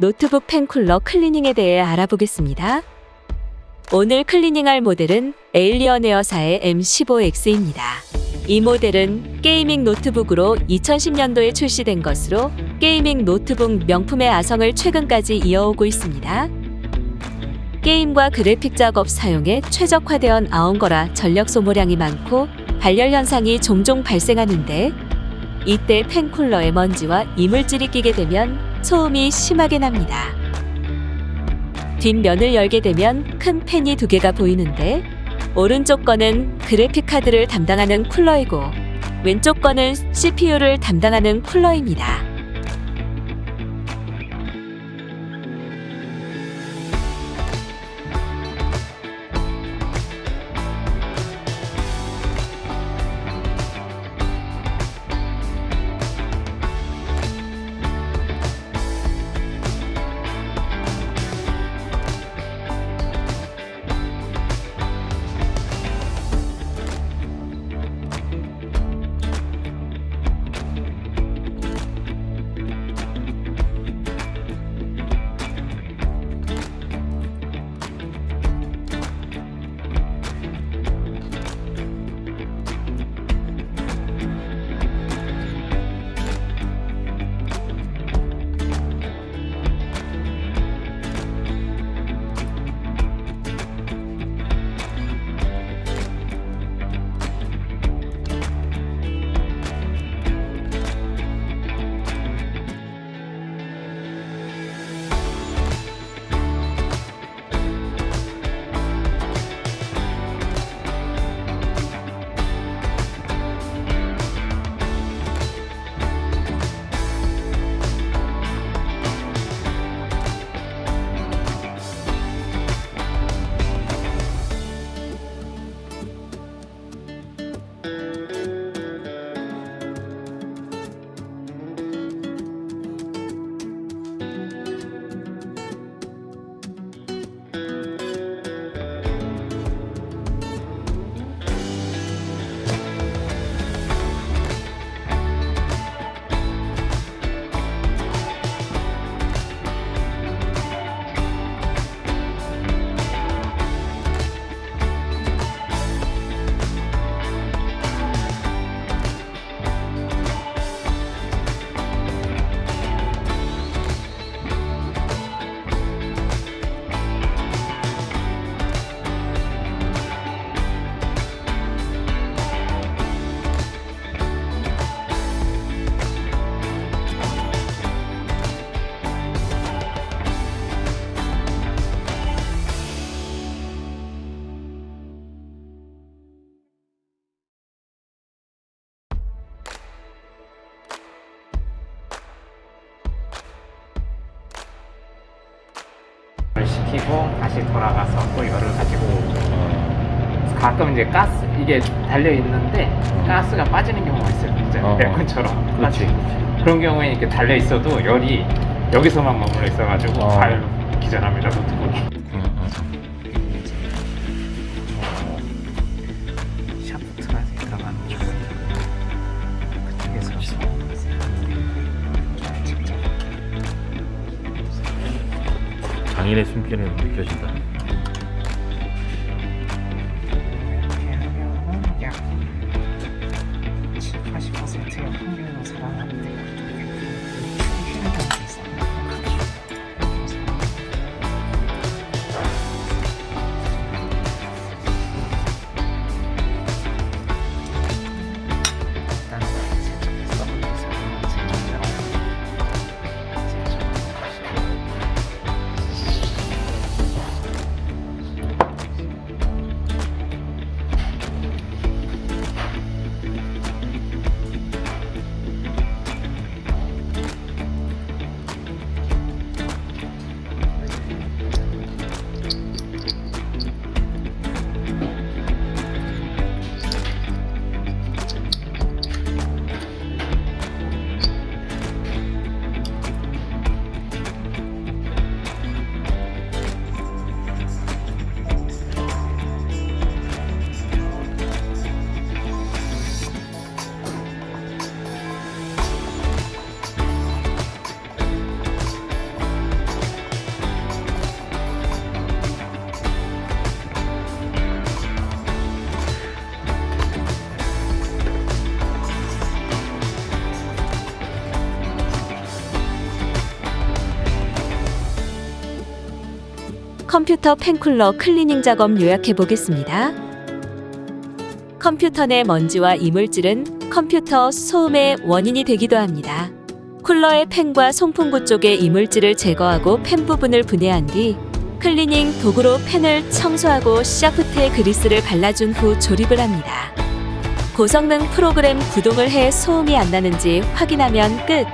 노트북 펜쿨러 클리닝에 대해 알아보겠습니다. 오늘 클리닝할 모델은 에일리언 에어사의 M15X입니다. 이 모델은 게이밍 노트북으로 2010년도에 출시된 것으로 게이밍 노트북 명품의 아성을 최근까지 이어오고 있습니다. 게임과 그래픽 작업 사용에 최적화되어 나온 거라 전력 소모량이 많고 발열 현상이 종종 발생하는데 이때 펜쿨러에 먼지와 이물질이 끼게 되면 소음이 심하게 납니다. 뒷면을 열게 되면 큰 펜이 두 개가 보이는데 오른쪽 거는 그래픽 카드를 담당하는 쿨러이고 왼쪽 거는 CPU를 담당하는 쿨러입니다. 를 시키고 다시 돌아가서 또 열을 가지고 오고 가끔 이제 가스 이게 달려 있는데 가스가 빠지는 경우가 있어요. 진짜 어, 어. 에어컨처럼 그렇지. 그런 경우에 이렇게 달려 있어도 열이 여기서만 머물러 있어가지고 어. 발로 기전합니다 노트 장인의 숨결이 느껴진다. 컴퓨터 펜쿨러 클리닝 작업 요약해 보겠습니다. 컴퓨터 내 먼지와 이물질은 컴퓨터 소음의 원인이 되기도 합니다. 쿨러의 펜과 송풍구 쪽의 이물질을 제거하고 펜 부분을 분해한 뒤 클리닝 도구로 펜을 청소하고 샤프트에 그리스를 발라준 후 조립을 합니다. 고성능 프로그램 구동을 해 소음이 안 나는지 확인하면 끝.